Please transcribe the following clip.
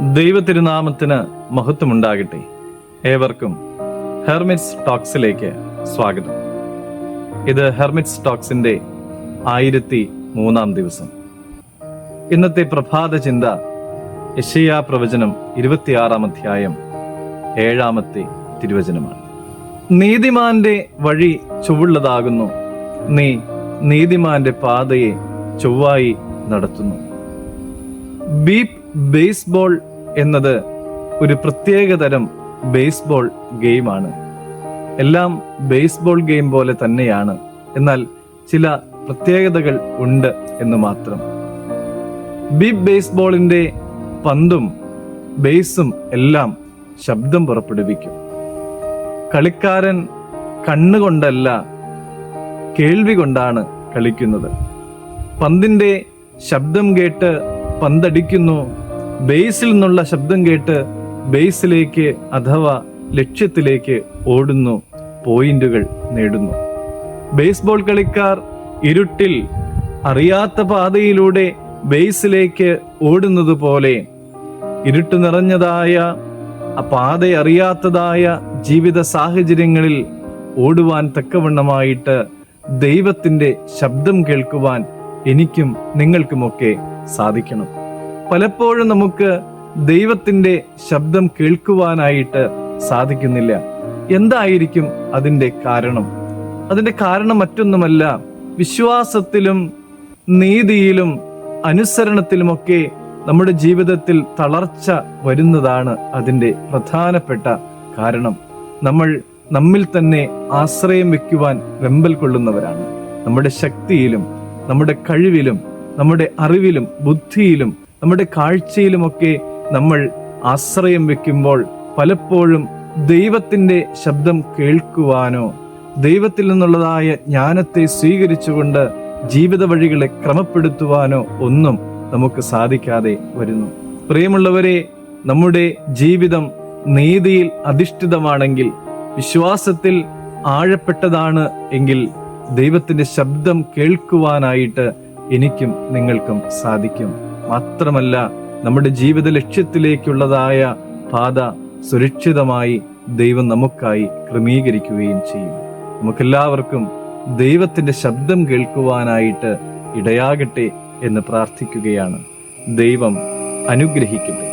ദൈവത്തിരുനാമത്തിന് മഹത്വമുണ്ടാകട്ടെ. ഏവർക്കും ഹെർമിറ്റ്സ് ടോക്സിലേക്ക് സ്വാഗതം. ഇത് ഹെർമിറ്റ്സ് ടോക്സിന്റെ ആയിരത്തി മൂന്നാം ദിവസം. ഇന്നത്തെ പ്രഭാത ചിന്ത യശയാ പ്രവചനം ഇരുപത്തിയാറാം അധ്യായം ഏഴാമത്തെ തിരുവചനമാണ്. നീതിമാന്റെ വഴി ചൊവ്വുള്ളതാകുന്നു. നീ നീതിമാന്റെ പാതയെ ചൊവ്വായി നടത്തുന്നു. ബീപ്പ് ബേസ്ബോൾ എന്നത് ഒരു പ്രത്യേകതരം ബേസ്ബോൾ ഗെയിമാണ്. എല്ലാം ബേസ്ബോൾ ഗെയിം പോലെ തന്നെയാണ്. എന്നാൽ ചില പ്രത്യേകതകൾ ഉണ്ട് എന്ന് മാത്രം. ബിഗ് ബേസ്ബോളിന്റെ പന്തും ബേസും എല്ലാം ശബ്ദം പുറപ്പെടുവിക്കും. കളിക്കാരൻ കണ്ണുകൊണ്ടല്ല കേൾവി കൊണ്ടാണ് കളിക്കുന്നത്. പന്തിന്റെ ശബ്ദം കേട്ട് പന്തടിക്കുന്നു ബേസിൽ നിന്നുള്ള ശബ്ദം കേട്ട് ബേസിലേക്ക് അഥവാ ലക്ഷ്യത്തിലേക്ക് ഓടുന്നു പോയിന്റുകൾ നേടുന്നു. ബേസ്ബോൾ കളിക്കാർ ഇരുട്ടിൽ അറിയാത്ത പാതയിലൂടെ ബേസിലേക്ക് ഓടുന്നത് പോലെ ഇരുട്ട് നിറഞ്ഞതായ പാത അറിയാത്തതായ ജീവിത സാഹചര്യങ്ങളിൽ ഓടുവാൻ തക്കവണ്ണമായിട്ട് ദൈവത്തിന്റെ ശബ്ദം കേൾക്കുവാൻ എനിക്കും നിങ്ങൾക്കുമൊക്കെ സാധിക്കണം. പലപ്പോഴും നമുക്ക് ദൈവത്തിന്റെ ശബ്ദം കേൾക്കുവാനായിട്ട് സാധിക്കുന്നില്ല. എന്തായിരിക്കും അതിന്റെ കാരണം? അതിന്റെ കാരണം മറ്റൊന്നുമല്ല വിശ്വാസത്തിലും നീതിയിലും അനുസരണത്തിലുമൊക്കെ നമ്മുടെ ജീവിതത്തിൽ തളർച്ച വരുന്നതാണ് അതിന്റെ പ്രധാനപ്പെട്ട കാരണം. നമ്മൾ നമ്മിൽ തന്നെ ആശ്രയം വെക്കുവാൻ വെമ്പൽ കൊള്ളുന്നവരാണ്. നമ്മുടെ ശക്തിയിലും നമ്മുടെ കഴിവിലും നമ്മുടെ അറിവിലും ബുദ്ധിയിലും നമ്മുടെ കാഴ്ചയിലുമൊക്കെ നമ്മൾ ആശ്രയം വെക്കുമ്പോൾ പലപ്പോഴും ദൈവത്തിന്റെ ശബ്ദം കേൾക്കുവാനോ ദൈവത്തിൽ നിന്നുള്ളതായ ജ്ഞാനത്തെ സ്വീകരിച്ചുകൊണ്ട് ജീവിത വഴികളെ ക്രമപ്പെടുത്തുവാനോ ഒന്നും നമുക്ക് സാധിക്കാതെ വരുന്നു. പ്രിയമുള്ളവരെ നമ്മുടെ ജീവിതം നീതിയിൽ അധിഷ്ഠിതമാണെങ്കിൽ വിശ്വാസത്തിൽ ആഴപ്പെട്ടതാണ് എങ്കിൽ ദൈവത്തിന്റെ ശബ്ദം കേൾക്കുവാനായിട്ട് എനിക്കും നിങ്ങൾക്കും സാധിക്കും. മാത്രമല്ല നമ്മുടെ ജീവിത ലക്ഷ്യത്തിലേക്കുള്ളതായ പാത സുരക്ഷിതമായി ദൈവം നമുക്കായി ക്രമീകരിക്കുകയും ചെയ്യും. നമുക്കെല്ലാവർക്കും ദൈവത്തിന്റെ ശബ്ദം കേൾക്കുവാനായിട്ട് ഇടയാകട്ടെ എന്ന് പ്രാർത്ഥിക്കുകയാണ് ദൈവം അനുഗ്രഹിക്കട്ടെ.